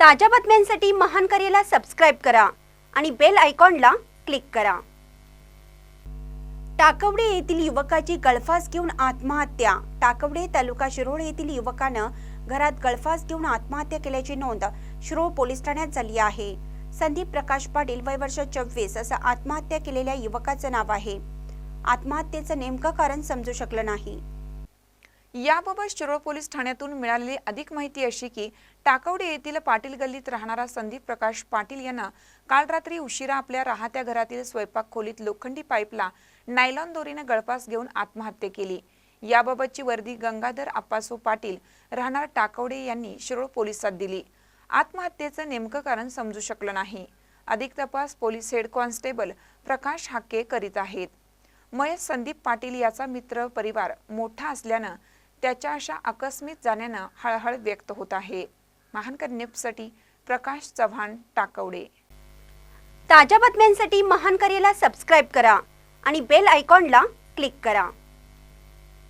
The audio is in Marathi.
ताज्या बातम्यांसाठी महान करेला सबस्क्राईब करा आणि बेल आयकॉनला क्लिक करा. टाकवडे येथील युवकाची गळफास घेऊन आत्महत्या. टाकवडे तालुका शिरोळ येथील युवकानं घरात गळफास घेऊन आत्महत्या केल्याची नोंद शिरोळ पोलीस ठाण्यात झाली आहे. संदीप प्रकाश पाटील वय वर्ष चोवीस असं आत्महत्या केलेल्या युवकाचं नाव आहे. आत्महत्येचं नेमकं कारण समजू शकलं नाही. याबाबत शिरोळ पोलीस ठाण्यातून मिळालेली अधिक माहिती अशी की टाकवडे येथील पाटील गल्लीत राहणारा संदीप प्रकाश पाटील यांना काल रात्री उशिरा आपल्या राहत्या घरातील स्वयंपाक खोलीत लोखंडी पाईपला नायलॉन दोरीने गळपास घेऊन आत्महत्या केली. याबाबतची वर्दी गंगाधर अप्पासो पाटील राहणार टाकवडे यांनी शिरोळ पोलिसात दिली. आत्महत्येचं नेमकं कारण समजू शकलं नाही. अधिक तपास police head constable Prakash Hake करीत आहेत. मयत संदीप पाटील याचा मित्र परिवार मोठा असल्यानं त्याच्या अशा आकस्मिक जाण्यानं हळहळ व्यक्त होत आहे. महानकर न्यूजसाठी प्रकाश चव्हाण टाकवडे. ताज्या बातम्यांसाठी महानकरेला सबस्क्राईब करा आणि बेल आयकॉनला क्लिक करा.